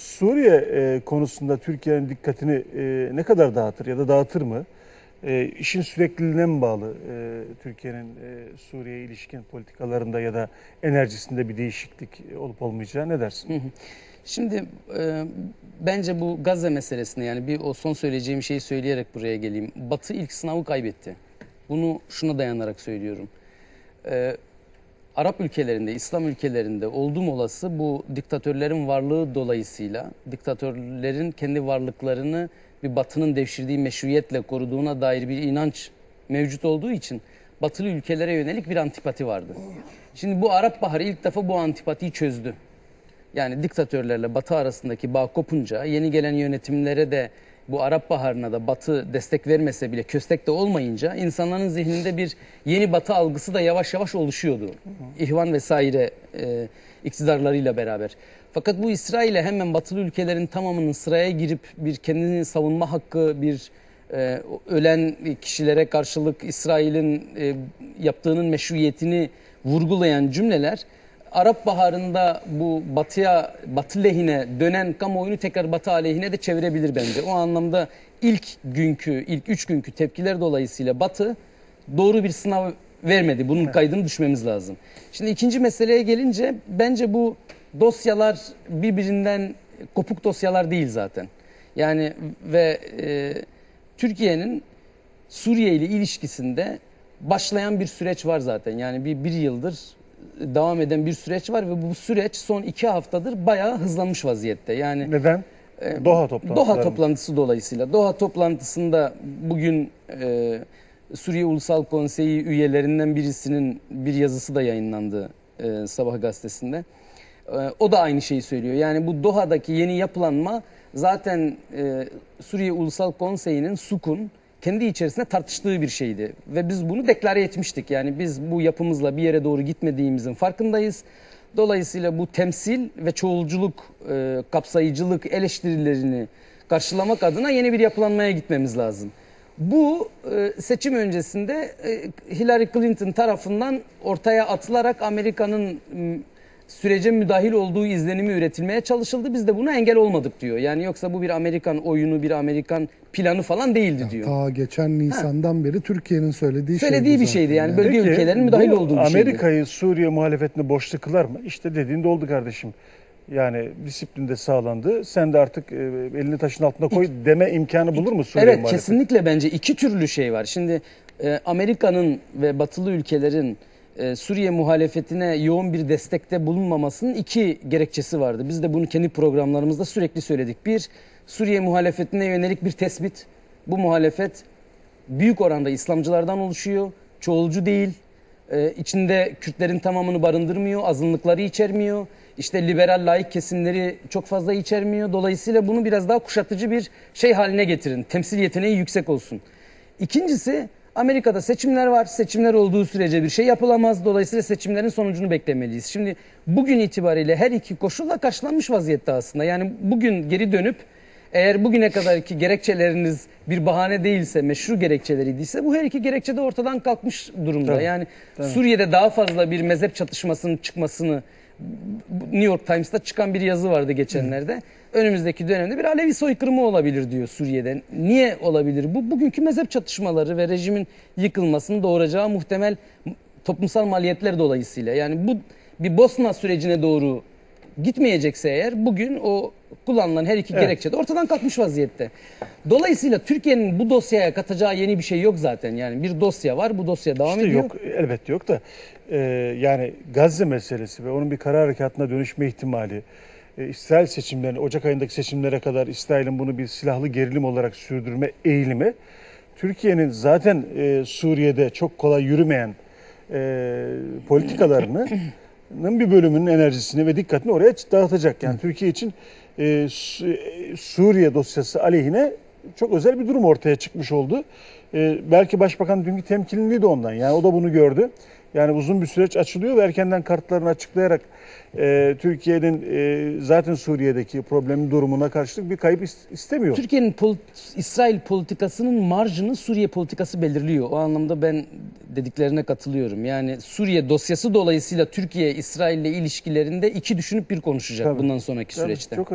Suriye e, konusunda Türkiye'nin dikkatini e, ne kadar dağıtır ya da dağıtır mı? E, işin sürekliliğine mi bağlı e, Türkiye'nin e, Suriye'ye ilişkin politikalarında ya da enerjisinde bir değişiklik olup olmayacağı ne dersin? Şimdi e, bence bu Gazze meselesine yani bir o son söyleyeceğim şeyi söyleyerek buraya geleyim. Batı ilk sınavı kaybetti. Bunu şuna dayanarak söylüyorum. E, Arap ülkelerinde, İslam ülkelerinde oldum olası bu diktatörlerin varlığı dolayısıyla diktatörlerin kendi varlıklarını bir batının devşirdiği meşruiyetle koruduğuna dair bir inanç mevcut olduğu için batılı ülkelere yönelik bir antipati vardı. Şimdi bu Arap Baharı ilk defa bu antipatiyi çözdü. Yani diktatörlerle Batı arasındaki bağ kopunca yeni gelen yönetimlere de bu Arap Baharı'na da Batı destek vermese bile köstek de olmayınca insanların zihninde bir yeni Batı algısı da yavaş yavaş oluşuyordu. İhvan vesaire e, iktidarlarıyla beraber. Fakat bu İsrail'e hemen Batılı ülkelerin tamamının sıraya girip bir kendini savunma hakkı, bir e, ölen kişilere karşılık İsrail'in e, yaptığının meşruiyetini vurgulayan cümleler Arap Baharı'nda bu batıya, batı lehine dönen kamuoyunu tekrar batı aleyhine de çevirebilir bence. O anlamda ilk günkü, ilk üç günkü tepkiler dolayısıyla batı doğru bir sınav vermedi. Bunun kaydını düşmemiz lazım. Şimdi ikinci meseleye gelince bence bu dosyalar birbirinden kopuk dosyalar değil zaten. Yani ve e, Türkiye'nin Suriye ile ilişkisinde başlayan bir süreç var zaten. Yani bir, bir yıldır devam eden bir süreç var ve bu süreç son iki haftadır bayağı hızlanmış vaziyette. Yani Neden? e, Doha toplantıları. Doha toplantısı dolayısıyla. Doha toplantısında bugün e, Suriye Ulusal Konseyi üyelerinden birisinin bir yazısı da yayınlandı e, Sabah gazetesinde. E, o da aynı şeyi söylüyor. Yani bu Doha'daki yeni yapılanma zaten e, Suriye Ulusal Konseyi'nin SUK'un kendi içerisinde tartıştığı bir şeydi. Ve biz bunu deklare etmiştik. Yani biz bu yapımızla bir yere doğru gitmediğimizin farkındayız. Dolayısıyla bu temsil ve çoğulculuk, e, kapsayıcılık eleştirilerini karşılamak adına yeni bir yapılanmaya gitmemiz lazım. Bu e, seçim öncesinde e, Hillary Clinton tarafından ortaya atılarak Amerika'nın sürece müdahil olduğu izlenimi üretilmeye çalışıldı. Biz de buna engel olmadık diyor. Yani yoksa bu bir Amerikan oyunu, bir Amerikan planı falan değildi diyor. Ta geçen Nisan'dan beri Türkiye'nin söylediği şey Söylediği bir şeydi yani. Bölge Peki, ülkelerin müdahil bu olduğu bir şeydi. Amerika'yı Suriye muhalefetine boşta kılar mı? İşte dediğinde oldu kardeşim. Yani disiplinde sağlandı. Sen de artık e, elini taşın altına koy deme imkanı bulur mu Suriye Evet muhalefeti? kesinlikle bence iki türlü şey var. Şimdi e, Amerika'nın ve batılı ülkelerin e, Suriye muhalefetine yoğun bir destekte bulunmamasının iki gerekçesi vardı. Biz de bunu kendi programlarımızda sürekli söyledik. Bir, Suriye muhalefetine yönelik bir tespit. Bu muhalefet büyük oranda İslamcılardan oluşuyor. Çoğulcu değil. Ee, içinde Kürtlerin tamamını barındırmıyor. Azınlıkları içermiyor. İşte liberal laik kesimleri çok fazla içermiyor. Dolayısıyla bunu biraz daha kuşatıcı bir şey haline getirin. Temsil yeteneği yüksek olsun. İkincisi Amerika'da seçimler var. Seçimler olduğu sürece bir şey yapılamaz. Dolayısıyla seçimlerin sonucunu beklemeliyiz. Şimdi bugün itibariyle her iki koşulla karşılanmış vaziyette aslında. Yani bugün geri dönüp eğer bugüne kadarki gerekçeleriniz bir bahane değilse, meşru gerekçeleriyse bu her iki gerekçe de ortadan kalkmış durumda. Tabii, yani Suriye'de daha fazla bir mezhep çatışmasının çıkmasını New York Times'ta çıkan bir yazı vardı geçenlerde. Önümüzdeki dönemde bir Alevi soykırımı olabilir diyor Suriye'de. Niye olabilir? Bu bugünkü mezhep çatışmaları ve rejimin yıkılmasını doğuracağı muhtemel toplumsal maliyetler dolayısıyla. Yani bu bir Bosna sürecine doğru gitmeyecekse eğer bugün o kullanılan her iki Evet. gerekçe de ortadan kalkmış vaziyette. Dolayısıyla Türkiye'nin bu dosyaya katacağı yeni bir şey yok zaten. Yani bir dosya var, bu dosya devam İşte ediyor. yok elbette yok da e, yani Gazze meselesi ve onun bir karar harekatına dönüşme ihtimali İsrail seçimlerine Ocak ayındaki seçimlere kadar İsrail'in bunu bir silahlı gerilim olarak sürdürme eğilimi Türkiye'nin zaten e, Suriye'de çok kolay yürümeyen e, politikalarını bir bölümünün enerjisini ve dikkatini oraya dağıtacak. Yani Türkiye için e, e, Suriye dosyası aleyhine çok özel bir durum ortaya çıkmış oldu. E, belki Başbakan dünkü temkinliydi ondan. Yani o da bunu gördü. Yani uzun bir süreç açılıyor ve erkenden kartlarını açıklayarak e, Türkiye'nin e, zaten Suriye'deki problemin durumuna karşılık bir kayıp is- istemiyor. Türkiye'nin pol- İsrail politikasının marjını Suriye politikası belirliyor. O anlamda ben dediklerine katılıyorum. Yani Suriye dosyası dolayısıyla Türkiye İsrail ile ilişkilerinde iki düşünüp bir konuşacak Tabii. bundan sonraki Tabii, süreçte. Çok